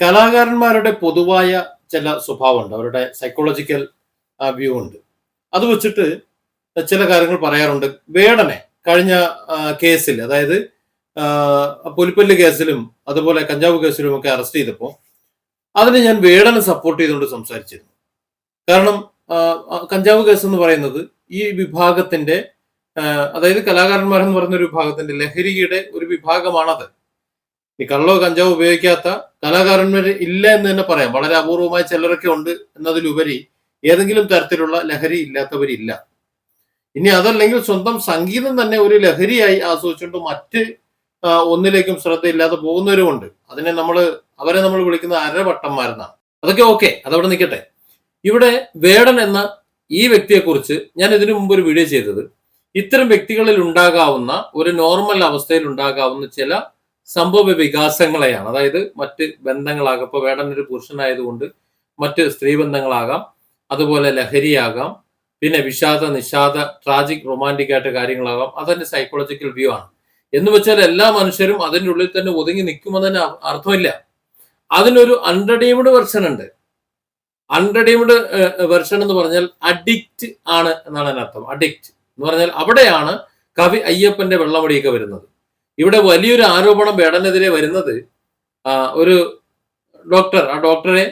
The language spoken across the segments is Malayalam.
കലാകാരന്മാരുടെ പൊതുവായ ചില സ്വഭാവമുണ്ട്. അവരുടെ സൈക്കോളജിക്കൽ വ്യൂ ഉണ്ട്. അത് വെച്ചിട്ട് ചില കാര്യങ്ങൾ പറയാറുണ്ട്. വേടനെ കഴിഞ്ഞ കേസിൽ അതായത് പുലിപ്പല്ല് കേസിലും അതുപോലെ കഞ്ചാവ് കേസിലും ഒക്കെ അറസ്റ്റ് ചെയ്തപ്പോൾ അതിന് ഞാൻ വേടനെ സപ്പോർട്ട് ചെയ്തുകൊണ്ട് സംസാരിച്ചിരുന്നു. കാരണം കഞ്ചാവ് കേസ് എന്ന് പറയുന്നത് ഈ വിഭാഗത്തിന്റെ അതായത് കലാകാരന്മാരെന്ന് പറയുന്ന ഒരു വിഭാഗത്തിന്റെ ലഹരിയുടെ ഒരു വിഭാഗമാണത്. ഈ കള്ളോ കഞ്ചാവോ ഉപയോഗിക്കാത്ത കലാകാരന്മാർ ഇല്ല എന്ന് തന്നെ പറയാം. വളരെ അപൂർവമായ ചിലരൊക്കെ ഉണ്ട് എന്നതിലുപരി ഏതെങ്കിലും തരത്തിലുള്ള ലഹരി ഇല്ലാത്തവരില്ല. ഇനി അതല്ലെങ്കിൽ സ്വന്തം സംഗീതം തന്നെ ഒരു ലഹരിയായി ആസ്വദിച്ചുകൊണ്ട് മറ്റ് ഒന്നിലേക്കും ശ്രദ്ധയില്ലാതെ പോകുന്നവരുമുണ്ട് അതിനെ നമ്മൾ അവരെ നമ്മൾ വിളിക്കുന്ന അരവട്ടന്മാരെന്നാണ്. അതൊക്കെ ഓക്കെ. അതവിടെ നിൽക്കട്ടെ. ഇവിടെ വേടൻ എന്ന ഈ വ്യക്തിയെക്കുറിച്ച് ഞാൻ ഇതിനു മുമ്പ് ഒരു വീഡിയോ ചെയ്തത്. ഇത്തരം വ്യക്തികളിൽ ഉണ്ടാകാവുന്ന ഒരു നോർമൽ അവസ്ഥയിൽ ഉണ്ടാകാവുന്ന ചില സംഭവ വികാസങ്ങളെയാണ്. അതായത് മറ്റ് ബന്ധങ്ങളാകാം. ഇപ്പൊ വേടൻ ഒരു പുരുഷനായതുകൊണ്ട് മറ്റ് സ്ത്രീ ബന്ധങ്ങളാകാം അതുപോലെ ലഹരിയാകാം. പിന്നെ വിഷാദ നിഷാദ ട്രാജിക് റൊമാന്റിക് ആയിട്ട് കാര്യങ്ങളാകാം. അതെന്റെ സൈക്കോളജിക്കൽ വ്യൂ ആണ്. എന്ന് വെച്ചാൽ എല്ലാ മനുഷ്യരും അതിന്റെ ഉള്ളിൽ തന്നെ ഒതുങ്ങി നിൽക്കുമെന്നതിന് അർത്ഥമില്ല. അതിനൊരു അൺറെഡീംഡ് വെർഷൻ ഉണ്ട്. അൺറെഡീംഡ് വെർഷൻ എന്ന് പറഞ്ഞാൽ അഡിക്റ്റ് ആണ് എന്നാണ് അതിനർത്ഥം. അഡിക്റ്റ് എന്ന് പറഞ്ഞാൽ അവിടെയാണ് കവി അയ്യപ്പന്റെ വെള്ളമടിയൊക്കെ വരുന്നത്. ഇവിടെ വലിയൊരു ആരോപണം വേടനെതിരെ വരുന്നത് ഒരു ഡോക്ടർ ആ ഡോക്ടറെ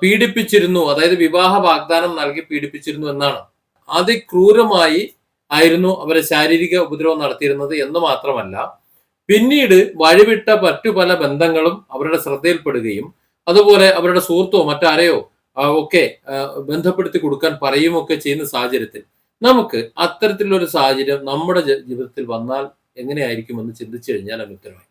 പീഡിപ്പിച്ചിരുന്നു അതായത് വിവാഹ വാഗ്ദാനം നൽകി പീഡിപ്പിച്ചിരുന്നു എന്നാണ്. അതിക്രൂരമായി ആയിരുന്നു അവരെ ശാരീരിക ഉപദ്രവം നടത്തിയിരുന്നത് എന്ന് മാത്രമല്ല പിന്നീട് വഴിവിട്ട മറ്റു പല ബന്ധങ്ങളും അവരുടെ ശ്രദ്ധയിൽപ്പെടുകയും അതുപോലെ അവരുടെ സുഹൃത്തോ മറ്റാരെയോ ഒക്കെ ബന്ധപ്പെടുത്തി കൊടുക്കാൻ പറയുമൊക്കെ ചെയ്യുന്ന സാഹചര്യത്തിൽ നമുക്ക് അത്തരത്തിലുള്ള ഒരു സാഹചര്യം നമ്മുടെ ജീവിതത്തിൽ വന്നാൽ എങ്ങനെയായിരിക്കുമെന്ന് ചിന്തിച്ചു കഴിഞ്ഞാൽ അത് ഉത്തരമായി.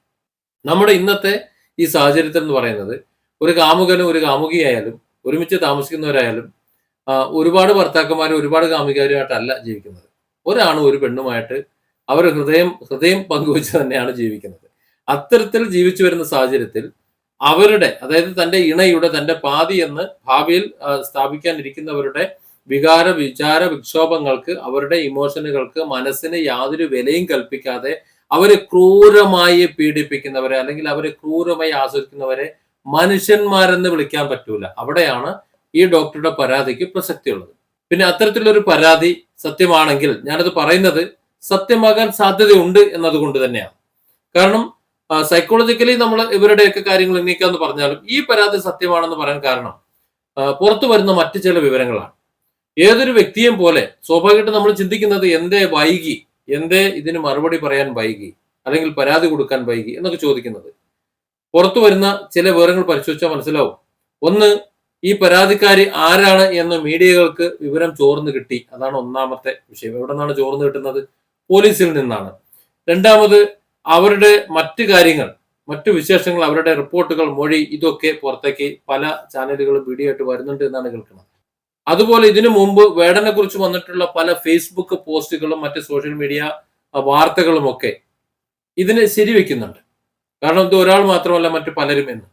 നമ്മുടെ ഇന്നത്തെ ഈ സാഹചര്യത്തിൽ എന്ന് പറയുന്നത് ഒരു കാമുകനും ഒരു കാമുകിയായാലും ഒരുമിച്ച് താമസിക്കുന്നവരായാലും ഒരുപാട് ഭർത്താക്കന്മാരും ഒരുപാട് കാമികാരുമായിട്ടല്ല ജീവിക്കുന്നത്. ഒരാണും ഒരു പെണ്ണുമായിട്ട് അവർ ഹൃദയം ഹൃദയം പങ്കുവെച്ച് തന്നെയാണ് ജീവിക്കുന്നത്. അത്തരത്തിൽ ജീവിച്ചു വരുന്ന സാഹചര്യത്തിൽ അവരുടെ അതായത് തന്റെ ഇണയുടെ തന്റെ പാതി എന്ന് ഭാവിയിൽ സ്ഥാപിക്കാനിരിക്കുന്നവരുടെ വികാര വിചാര വിക്ഷോഭങ്ങൾക്ക് അവരുടെ ഇമോഷനുകൾക്ക് മനസ്സിന് യാതൊരു വിലയും കൽപ്പിക്കാതെ അവരെ ക്രൂരമായി പീഡിപ്പിക്കുന്നവരെ അല്ലെങ്കിൽ അവരെ ക്രൂരമായി ആസ്വദിക്കുന്നവരെ മനുഷ്യന്മാരെന്ന് വിളിക്കാൻ പറ്റൂല. അവിടെയാണ് ഈ ഡോക്ടറുടെ പരാതിക്ക് പ്രസക്തിയുള്ളത്. പിന്നെ അത്തരത്തിലുള്ള ഒരു പരാതി സത്യമാണെങ്കിൽ ഞാനത് പറയുന്നത് സത്യമാകാൻ സാധ്യതയുണ്ട് എന്നതുകൊണ്ട് തന്നെയാണ്. കാരണം സൈക്കോളജിക്കലി നമ്മൾ ഇവരുടെയൊക്കെ കാര്യങ്ങൾ ഉന്നയിക്കാന്ന് പറഞ്ഞാലും ഈ പരാതി സത്യമാണെന്ന് പറയാൻ കാരണം പുറത്തു വരുന്ന മറ്റു ചില വിവരങ്ങളാണ്. ഏതൊരു വ്യക്തിയെയും പോലെ സ്വാഭാവികമായിട്ട് നമ്മൾ ചിന്തിക്കുന്നത് എന്തേ വൈകി എന്തേ ഇതിന് മറുപടി പറയാൻ വൈകി അല്ലെങ്കിൽ പരാതി കൊടുക്കാൻ വൈകി എന്നൊക്കെ ചോദിക്കുന്നത്. പുറത്തു വരുന്ന ചില വിവരങ്ങൾ പരിശോധിച്ചാൽ മനസ്സിലാവും. ഒന്ന് ഈ പരാതിക്കാരി ആരാണ് എന്ന് മീഡിയകൾക്ക് വിവരം ചോർന്നു കിട്ടി. അതാണ് ഒന്നാമത്തെ വിഷയം. എവിടെ നിന്നാണ് ചോർന്ന് കിട്ടുന്നത്? പോലീസിൽ നിന്നാണ്. രണ്ടാമത് അവരുടെ മറ്റു കാര്യങ്ങൾ മറ്റു വിശേഷങ്ങൾ അവരുടെ റിപ്പോർട്ടുകൾ മൊഴി ഇതൊക്കെ പുറത്തേക്ക് പല ചാനലുകളും വീഡിയോ ആയിട്ട് വരുന്നുണ്ട് എന്നാണ് കേൾക്കുന്നത്. അതുപോലെ ഇതിനു മുമ്പ് വേടനെ കുറിച്ച് വന്നിട്ടുള്ള പല ഫേസ്ബുക്ക് പോസ്റ്റുകളും മറ്റ് സോഷ്യൽ മീഡിയ വാർത്തകളും ഒക്കെ ഇതിനെ ശരിവെക്കുന്നുണ്ട്. കാരണം ഇത് ഒരാൾ മാത്രമല്ല മറ്റു പലരും എന്ന്.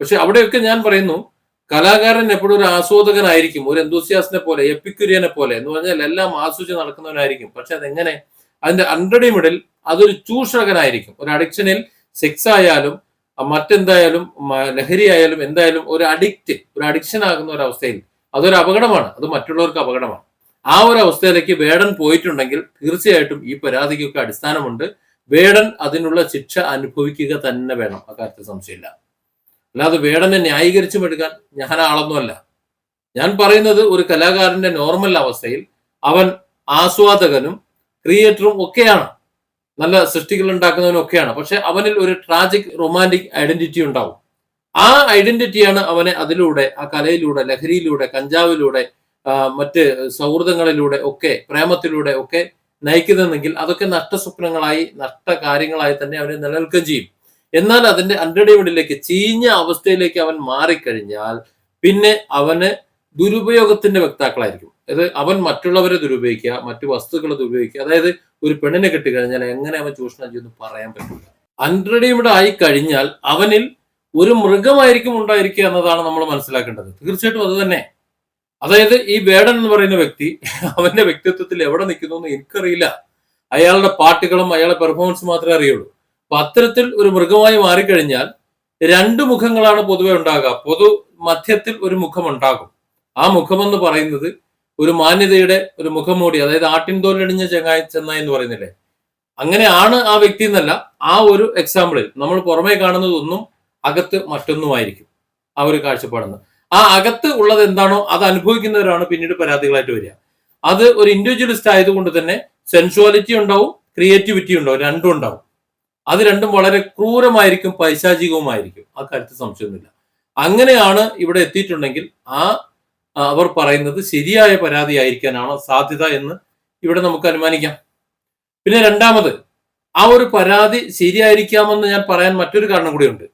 പക്ഷെ അവിടെയൊക്കെ ഞാൻ പറയുന്നു കലാകാരൻ എപ്പോഴും ഒരു ആസ്വാദകനായിരിക്കും ഒരു എന്തൂസിയാസിനെ പോലെ എപ്പിക്കുര്യനെ പോലെ എന്ന് പറഞ്ഞാൽ എല്ലാം ആസ്വദിച്ച് നടക്കുന്നവനായിരിക്കും. പക്ഷെ അതെങ്ങനെ? അതിന്റെ അണ്ടടി മിഡിൽ അതൊരു ചൂഷകനായിരിക്കും. ഒരു അഡിക്ഷനിൽ സെക്സ് ആയാലും മറ്റെന്തായാലും ലഹരി ആയാലും എന്തായാലും ഒരു അഡിക്റ്റ് ഒരു അഡിക്ഷൻ ആകുന്ന ഒരു അവസ്ഥയിൽ അതൊരു അപകടമാണ്. അത് മറ്റുള്ളവർക്ക് അപകടമാണ്. ആ ഒരു അവസ്ഥയിലേക്ക് വേടൻ പോയിട്ടുണ്ടെങ്കിൽ തീർച്ചയായിട്ടും ഈ പരാതിക്കൊക്കെ അടിസ്ഥാനമുണ്ട്. വേടൻ അതിനുള്ള ശിക്ഷ അനുഭവിക്കുക തന്നെ വേണം. അക്കാര്യത്തിൽ സംശയമില്ല. അല്ലാതെ വേടനെ ന്യായീകരിച്ചും എടുക്കാൻ ഞാൻ ആളൊന്നുമല്ല. ഞാൻ പറയുന്നത് ഒരു കലാകാരന്റെ നോർമൽ അവസ്ഥയിൽ അവൻ ആസ്വാദകനും ക്രിയേറ്ററും ഒക്കെയാണ്. നല്ല സൃഷ്ടികൾ ഉണ്ടാക്കുന്നവനും ഒക്കെയാണ്. പക്ഷെ അവനിൽ ഒരു ട്രാജിക് റൊമാന്റിക് ഐഡന്റിറ്റി ഉണ്ടാവും. ആ ഐഡന്റിറ്റിയാണ് അവനെ അതിലൂടെ ആ കലയിലൂടെ ലഹരിയിലൂടെ കഞ്ചാവിലൂടെ മറ്റ് സൗഹൃദങ്ങളിലൂടെ ഒക്കെ പ്രേമത്തിലൂടെ ഒക്കെ നയിക്കുന്നതെങ്കിൽ അതൊക്കെ നഷ്ടസ്വപ്നങ്ങളായി നഷ്ട കാര്യങ്ങളായി തന്നെ അവനെ നിലനിൽക്കുകയും ചെയ്യും. എന്നാൽ അതിന്റെ അണ്ടടിവിടിലേക്ക് ചീഞ്ഞ അവസ്ഥയിലേക്ക് അവൻ മാറിക്കഴിഞ്ഞാൽ പിന്നെ അവന് ദുരുപയോഗത്തിന്റെ വ്യക്താക്കളായിരിക്കും അത് അവൻ മറ്റുള്ളവരെ ദുരുപയോഗിക്കുക മറ്റു വസ്തുക്കളെ ദുരുപയോഗിക്കുക അതായത് ഒരു പെണ്ണിനെ കിട്ടിക്കഴിഞ്ഞാൽ എങ്ങനെ അവൻ ചൂഷണം ചെയ്യുന്നു പറയാൻ പറ്റില്ല. അൺറെഡീംഡ് ആയി കഴിഞ്ഞാൽ അവനിൽ ഒരു മൃഗമായിരിക്കും ഉണ്ടായിരിക്കുക എന്നതാണ് നമ്മൾ മനസ്സിലാക്കേണ്ടത്. തീർച്ചയായിട്ടും അത് തന്നെ. അതായത് ഈ വേടൻ എന്ന് പറയുന്ന വ്യക്തി അവന്റെ വ്യക്തിത്വത്തിൽ എവിടെ നിൽക്കുന്നു എന്ന് എനിക്കറിയില്ല. അയാളുടെ പാട്ടുകളും അയാളുടെ പെർഫോമൻസ് മാത്രമേ അറിയുള്ളൂ. അപ്പൊ അത്തരത്തിൽ ഒരു മൃഗമായി മാറിക്കഴിഞ്ഞാൽ രണ്ട് മുഖങ്ങളാണ് പൊതുവെ ഉണ്ടാകുക. പൊതു മധ്യത്തിൽ ഒരു മുഖം ഉണ്ടാകും. ആ മുഖമെന്ന് പറയുന്നത് ഒരു മാന്യതയുടെ ഒരു മുഖംമൂടി അതായത് ആട്ടിൻ തോലണിഞ്ഞ ചെങ്ങായി ചെന്നായി എന്ന് പറയുന്നില്ലേ? അങ്ങനെയാണ് ആ വ്യക്തി എന്നല്ല ആ ഒരു എക്സാമ്പിളിൽ നമ്മൾ പുറമേ കാണുന്നതൊന്നും അകത്ത് മറ്റൊന്നുമായിരിക്കും ആ ഒരു കാഴ്ചപ്പാടെന്ന്. ആ അകത്ത് ഉള്ളത് എന്താണോ അത് അനുഭവിക്കുന്നവരാണ് പിന്നീട് പരാതികളായിട്ട് വരിക. അത് ഒരു ഇൻഡിവിജ്വലിസ്റ്റ് ആയതുകൊണ്ട് തന്നെ സെൻഷുവാലിറ്റി ഉണ്ടാവും ക്രിയേറ്റിവിറ്റി ഉണ്ടാവും രണ്ടും ഉണ്ടാവും. അത് രണ്ടും വളരെ ക്രൂരമായിരിക്കും പൈശാചികവുമായിരിക്കും. ആ കാര്യത്തിൽ സംശയമൊന്നുമില്ല. അങ്ങനെയാണ് ഇവിടെ എത്തിയിട്ടുണ്ടെങ്കിൽ ആ അവർ പറയുന്നത് ശരിയായ പരാതി ആയിരിക്കാനാണ് സാധ്യത എന്ന് ഇവിടെ നമുക്ക് അനുമാനിക്കാം. പിന്നെ രണ്ടാമത് ആ ഒരു പരാതി ശരിയായിരിക്കാമെന്ന് ഞാൻ പറയാൻ മറ്റൊരു കാരണം കൂടിയുണ്ട്.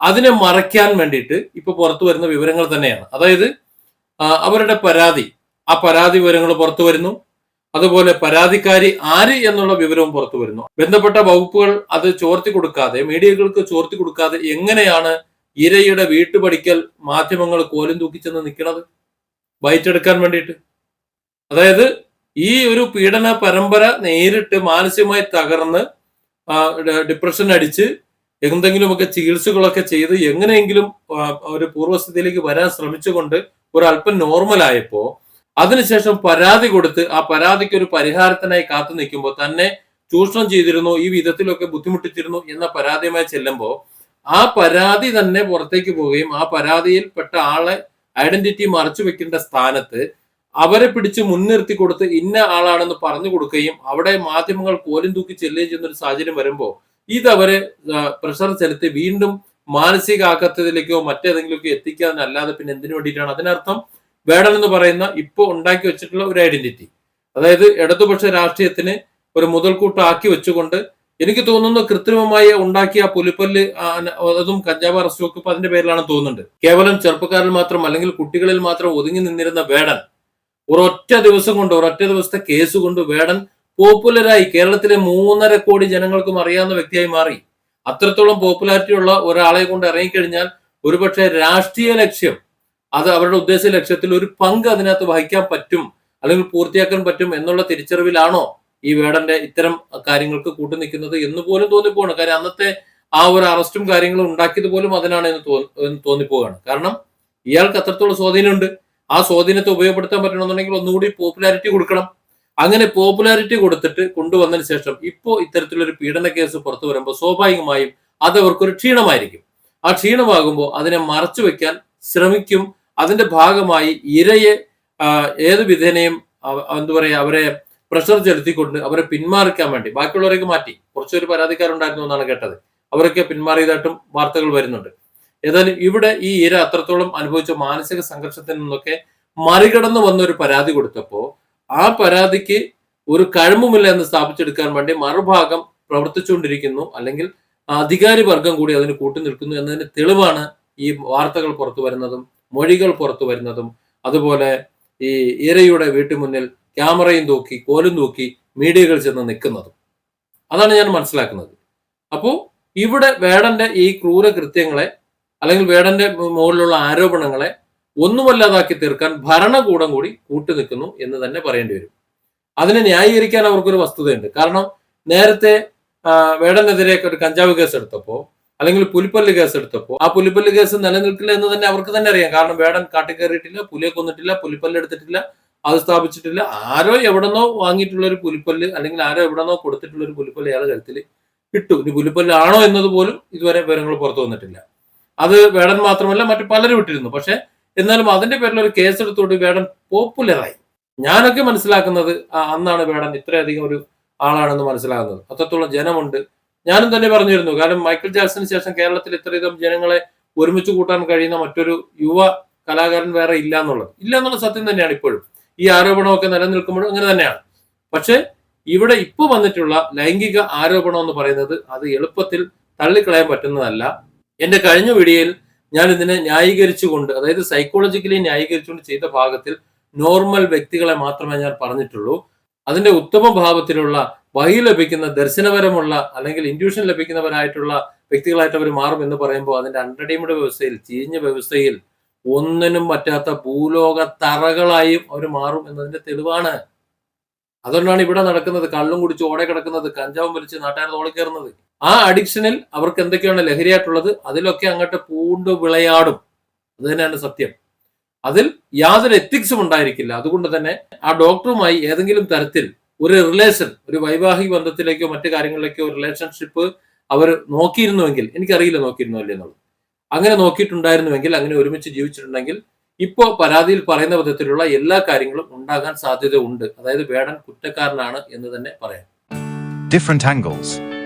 അതിനെ മറയ്ക്കാൻ വേണ്ടിയിട്ട് ഇപ്പൊ പുറത്തു വരുന്ന വിവരങ്ങൾ തന്നെയാണ്. അതായത് അവരുടെ പരാതി. ആ പരാതി വിവരങ്ങൾ പുറത്തു വരുന്നു. അതുപോലെ പരാതിക്കാരി ആര് എന്നുള്ള വിവരവും പുറത്തു വരുന്നു. ബന്ധപ്പെട്ട വകുപ്പുകൾ അത് ചോർത്തി കൊടുക്കാതെ മീഡിയകൾക്ക് ചോർത്തി കൊടുക്കാതെ എങ്ങനെയാണ് ഇരയുടെ വീട്ടുപടിക്കൽ മാധ്യമങ്ങൾ കോലും തൂക്കിച്ചെന്ന് നിൽക്കുന്നത് ബൈറ്റെടുക്കാൻ വേണ്ടിയിട്ട്. അതായത് ഈ ഒരു പീഡന പരമ്പര നേരിട്ട് മാനസികമായി തകർന്ന് ഡിപ്രഷൻ അടിച്ച് എന്തെങ്കിലുമൊക്കെ ചികിത്സകളൊക്കെ ചെയ്ത് എങ്ങനെയെങ്കിലും ഒരു പൂർവസ്ഥിതിയിലേക്ക് വരാൻ ശ്രമിച്ചുകൊണ്ട് ഒരല്പം നോർമലായപ്പോ അതിനുശേഷം പരാതി കൊടുത്ത് ആ പരാതിക്ക് ഒരു പരിഹാരത്തിനായി കാത്തു നിൽക്കുമ്പോൾ തന്നെ ചൂഷണം ചെയ്തിരുന്നു ഈ വിധത്തിലൊക്കെ ബുദ്ധിമുട്ടിച്ചിരുന്നു എന്ന പരാതിയുമായി ചെല്ലുമ്പോൾ ആ പരാതി തന്നെ പുറത്തേക്ക് പോവുകയും ആ പരാതിയിൽപ്പെട്ട ആളെ ഐഡന്റിറ്റി മറച്ചു വെക്കേണ്ട സ്ഥാനത്ത് അവരെ പിടിച്ച് മുൻനിർത്തി കൊടുത്ത് ഇന്ന ആളാണെന്ന് പറഞ്ഞു കൊടുക്കുകയും അവിടെ മാധ്യമങ്ങൾ കോലും തൂക്കി ചെല്ലുകയും ചെയ്യുന്ന ഒരു സാഹചര്യം വരുമ്പോൾ ഇത് അവരെ പ്രഷർ ചെലുത്തി വീണ്ടും മാനസിക ആഘാതത്തിലേക്കോ മറ്റേതെങ്കിലുമൊക്കെ എത്തിക്കാനല്ലാതെ പിന്നെ എന്തിനു വേണ്ടിയിട്ടാണ്? അതിനർത്ഥം വേടൻ എന്ന് പറയുന്ന ഇപ്പോൾ ഉണ്ടാക്കി വെച്ചിട്ടുള്ള ഒരു ഐഡന്റിറ്റി. അതായത് ഇടതുപക്ഷ രാഷ്ട്രീയത്തിന് ഒരു മുതൽക്കൂട്ടാക്കി വെച്ചുകൊണ്ട് എനിക്ക് തോന്നുന്നു കൃത്രിമമായി ഉണ്ടാക്കിയ പുലിപ്പല്ല് അതും കഞ്ചാവ് അറസ്റ്റും ഒക്കെ അതിന്റെ പേരിലാണ് തോന്നുന്നുണ്ട്. കേവലം ചെറുപ്പക്കാരിൽ മാത്രം അല്ലെങ്കിൽ കുട്ടികളിൽ മാത്രം ഒതുങ്ങി നിന്നിരുന്ന വേടൻ ഒരൊറ്റ ദിവസം കൊണ്ട് ഒരൊറ്റ ദിവസത്തെ കേസ് കൊണ്ട് വേടൻ പോപ്പുലറായി കേരളത്തിലെ മൂന്നര കോടി ജനങ്ങൾക്കും അറിയാവുന്ന വ്യക്തിയായി മാറി. അത്രത്തോളം പോപ്പുലാരിറ്റി ഉള്ള ഒരാളെ കൊണ്ട് ഇറങ്ങിക്കഴിഞ്ഞാൽ ഒരുപക്ഷെ രാഷ്ട്രീയ ലക്ഷ്യം അത് അവരുടെ ഉദ്ദേശ ലക്ഷ്യത്തിൽ ഒരു പങ്ക് അതിനകത്ത് വഹിക്കാൻ പറ്റും അല്ലെങ്കിൽ പൂർത്തിയാക്കാൻ പറ്റും എന്നുള്ള തിരിച്ചറിവിലാണോ ഈ വേടന്റെ ഇത്തരം കാര്യങ്ങൾക്ക് കൂട്ടു നിൽക്കുന്നത് എന്ന് പോലും തോന്നിപ്പോവാണ്. കാര്യം അന്നത്തെ ആ ഒരു അറസ്റ്റും കാര്യങ്ങളും ഉണ്ടാക്കിയത് പോലും അതിനാണ് എന്ന് തോന്നി തോന്നിപ്പോവാണ്. കാരണം ഇയാൾക്ക് അത്രത്തോളം സ്വാധീനമുണ്ട്. ആ സ്വാധീനത്തെ ഉപയോഗപ്പെടുത്താൻ പറ്റണമെന്നുണ്ടെങ്കിൽ ഒന്നുകൂടി പോപ്പുലാരിറ്റി കൊടുക്കണം. അങ്ങനെ പോപ്പുലാരിറ്റി കൊടുത്തിട്ട് കൊണ്ടുവന്നതിന് ശേഷം ഇപ്പോൾ ഇത്തരത്തിലൊരു പീഡന കേസ് പുറത്തു വരുമ്പോൾ സ്വാഭാവികമായും അത് അവർക്കൊരു ക്ഷീണമായിരിക്കും. ആ ക്ഷീണമാകുമ്പോൾ അതിനെ മറച്ചു വെക്കാൻ ശ്രമിക്കും. അതിന്റെ ഭാഗമായി ഇരയെ ഏത് വിധേനയും എന്താ പറയാ അവരെ പ്രഷർ ചെലുത്തിക്കൊണ്ട് അവരെ പിന്മാറിക്കാൻ വേണ്ടി ബാക്കിയുള്ളവരൊക്കെ മാറ്റി. കുറച്ചൊരു പരാതിക്കാരുണ്ടായിരുന്നു എന്നാണ് കേട്ടത്. അവരൊക്കെ പിന്മാറിയതായിട്ടും വാർത്തകൾ വരുന്നുണ്ട്. ഏതായാലും ഇവിടെ ഈ ഇര അത്രത്തോളം അനുഭവിച്ച മാനസിക സംഘർഷത്തിൽ നിന്നൊക്കെ മറികടന്ന് വന്ന ഒരു പരാതി കൊടുത്തപ്പോ ആ പരാതിക്ക് ഒരു കഴമ്പുമില്ല എന്ന് സ്ഥാപിച്ചെടുക്കാൻ വേണ്ടി മറുഭാഗം പ്രവർത്തിച്ചുകൊണ്ടിരിക്കുന്നു. അല്ലെങ്കിൽ അധികാരി വർഗം കൂടി അതിന് കൂട്ടി നിൽക്കുന്നു എന്നതിന് തെളിവാണ് ഈ വാർത്തകൾ പുറത്തു വരുന്നതും മൊഴികൾ പുറത്തു വരുന്നതും. അതുപോലെ ഈ ഇരയുടെ വീട്ടു മുന്നിൽ ക്യാമറയും തൂക്കി കോലും തൂക്കി മീഡിയകൾ ചെന്ന് നിൽക്കുന്നതും. അതാണ് ഞാൻ മനസ്സിലാക്കുന്നത്. അപ്പോൾ ഇവിടെ വേടന്റെ ഈ ക്രൂരകൃത്യങ്ങളെ അല്ലെങ്കിൽ വേടന്റെ മുകളിലുള്ള ആരോപണങ്ങളെ ഒന്നുമല്ലാതാക്കി തീർക്കാൻ ഭരണകൂടം കൂടി കൂട്ടുനിൽക്കുന്നു എന്ന് തന്നെ പറയേണ്ടി വരും. അതിനെ ന്യായീകരിക്കാൻ അവർക്കൊരു വസ്തുതയുണ്ട്. കാരണം നേരത്തെ വേടനെതിരെ ഒരു കഞ്ചാവ് കേസ് എടുത്തപ്പോ അല്ലെങ്കിൽ പുലിപ്പല്ല് കേസ് എടുത്തപ്പോ ആ പുലിപ്പല്ല് കേസ് നിലനിൽക്കില്ല എന്ന് തന്നെ അവർക്ക് തന്നെ അറിയാം. കാരണം വേടൻ കാട്ടിക്കയറിയിട്ടില്ല പുലിയെ കൊന്നിട്ടില്ല പുലിപ്പല്ല് എടുത്തിട്ടില്ല അത് സ്ഥാപിച്ചിട്ടില്ല. ആരോ എവിടെന്നോ വാങ്ങിയിട്ടുള്ള ഒരു പുലിപ്പല്ല് അല്ലെങ്കിൽ ആരോ എവിടെന്നോ കൊടുത്തിട്ടുള്ള ഒരു പുലിപ്പല്ല് അയാളെ കരുത്തിൽ ഇട്ടു. ഇനി പുലിപ്പല്ല് ആണോ എന്നത് പോലും ഇതുവരെ വിവരങ്ങൾ പുറത്തു വന്നിട്ടില്ല. അത് വേടൻ മാത്രമല്ല മറ്റു പലരും ഇട്ടിരുന്നു. പക്ഷെ എന്നാലും അതിന്റെ പേരിൽ ഒരു കേസ് എടുത്തുകൊണ്ട് വേടൻ പോപ്പുലറായി ഞാനൊക്കെ മനസ്സിലാക്കുന്നത് അന്നാണ് വേടൻ ഇത്രയധികം ഒരു ആളാണെന്ന് മനസ്സിലാകുന്നത്. അത്രത്തോളം ജനമുണ്ട്. ഞാനും തന്നെ പറഞ്ഞിരുന്നു കാരണം മൈക്കിൾ ജാക്സന് ശേഷം കേരളത്തിൽ ഇത്രയധികം ജനങ്ങളെ ഒരുമിച്ച് കൂട്ടാൻ കഴിയുന്ന മറ്റൊരു യുവ കലാകാരൻ വേറെ ഇല്ല എന്നുള്ളത്. ഇല്ല എന്നുള്ള സത്യം തന്നെയാണ് ഇപ്പോഴും. ഈ ആരോപണമൊക്കെ നിലനിൽക്കുമ്പോഴും അങ്ങനെ തന്നെയാണ്. പക്ഷേ ഇവിടെ ഇപ്പൊ വന്നിട്ടുള്ള ലൈംഗിക ആരോപണം എന്ന് പറയുന്നത് അത് എളുപ്പത്തിൽ തള്ളിക്കളയാൻ പറ്റുന്നതല്ല. എന്റെ കഴിഞ്ഞ വീഡിയോയിൽ ഞാൻ ഇതിനെ ന്യായീകരിച്ചുകൊണ്ട് അതായത് സൈക്കോളജിക്കലി ന്യായീകരിച്ചുകൊണ്ട് ചെയ്ത ഭാഗത്തിൽ നോർമൽ വ്യക്തികളെ മാത്രമേ ഞാൻ പറഞ്ഞിട്ടുള്ളൂ. അതിന്റെ ഉത്തമ ഭാവത്തിലുള്ള വഴി ലഭിക്കുന്ന ദർശനപരമുള്ള അല്ലെങ്കിൽ ഇൻഡ്യൂഷൻ ലഭിക്കുന്നവരായിട്ടുള്ള വ്യക്തികളായിട്ട് അവർ മാറും എന്ന് പറയുമ്പോൾ അതിന്റെ അണ്ടർഡീംഡ് വ്യവസ്ഥയിൽ ചീഞ്ഞ വ്യവസ്ഥയിൽ ഒന്നിനും പറ്റാത്ത ഭൂലോക തറകളായും അവർ മാറും എന്നതിന്റെ തെളിവാണ്. അതുകൊണ്ടാണ് ഇവിടെ നടക്കുന്നത് കള്ളും കുടിച്ച് ഓടെ കിടക്കുന്നത് കഞ്ചാവും വലിച്ച് നാട്ടുകാർ തോളി കയറുന്നത്. ആ അഡിക്ഷനിൽ അവർക്ക് എന്തൊക്കെയാണ് ലഹരിയായിട്ടുള്ളത്? അതിലൊക്കെ അങ്ങോട്ട് പൂണ്ട് വിളയാടും. അത് തന്നെയാണ് സത്യം. അതിൽ യാതൊരു എത്തിക്സും ഉണ്ടായിരിക്കില്ല. അതുകൊണ്ട് തന്നെ ആ ഡോക്ടറുമായി ഏതെങ്കിലും തരത്തിൽ ഒരു റിലേഷൻ ഒരു വൈവാഹിക ബന്ധത്തിലേക്കോ മറ്റു കാര്യങ്ങളിലേക്കോ റിലേഷൻഷിപ്പ് അവർ നോക്കിയിരുന്നുവെങ്കിൽ എനിക്കറിയില്ല നോക്കിയിരുന്നോ അല്ലേ എന്നുള്ളത്. അങ്ങനെ നോക്കിയിട്ടുണ്ടായിരുന്നുവെങ്കിൽ അങ്ങനെ ഒരുമിച്ച് ജീവിച്ചിട്ടുണ്ടെങ്കിൽ ഇപ്പോ പരാതിയിൽ പറയുന്ന വിധത്തിലുള്ള എല്ലാ കാര്യങ്ങളും ഉണ്ടാകാൻ സാധ്യത ഉണ്ട് അതായത് വേടൻ കുറ്റക്കാരനാണ് എന്ന് തന്നെ പറയാം. Different angles.